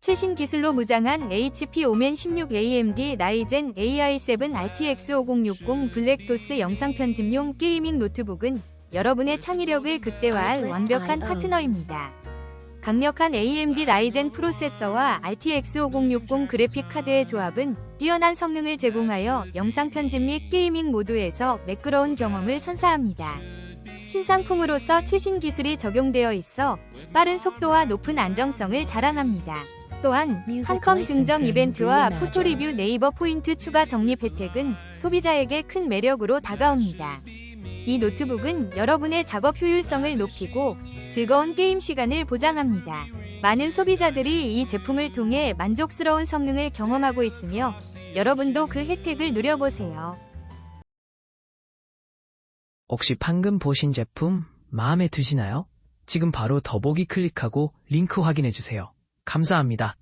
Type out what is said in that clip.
최신 기술로 무장한 HP 오멘 16 AMD 라이젠 AI7 RTX 5060 블랙도스 영상 편집용 게이밍 노트북은 여러분의 창의력을 극대화할 완벽한 파트너입니다. 강력한 AMD 라이젠 프로세서와 RTX 5060 그래픽 카드의 조합은 뛰어난 성능을 제공하여 영상 편집 및 게이밍 모두에서 매끄러운 경험을 선사합니다. 신상품으로서 최신 기술이 적용되어 있어 빠른 속도와 높은 안정성을 자랑합니다. 또한 컴 증정 이벤트와 포토 리뷰 네이버 포인트 추가 적립 혜택은 소비자에게 큰 매력으로 다가옵니다. 이 노트북은 여러분의 작업 효율성을 높이고 즐거운 게임 시간을 보장합니다. 많은 소비자들이 이 제품을 통해 만족스러운 성능을 경험하고 있으며 여러분도 그 혜택을 누려보세요. 혹시 방금 보신 제품 마음에 드시나요? 지금 바로 더보기 클릭하고 링크 확인해 주세요. 감사합니다.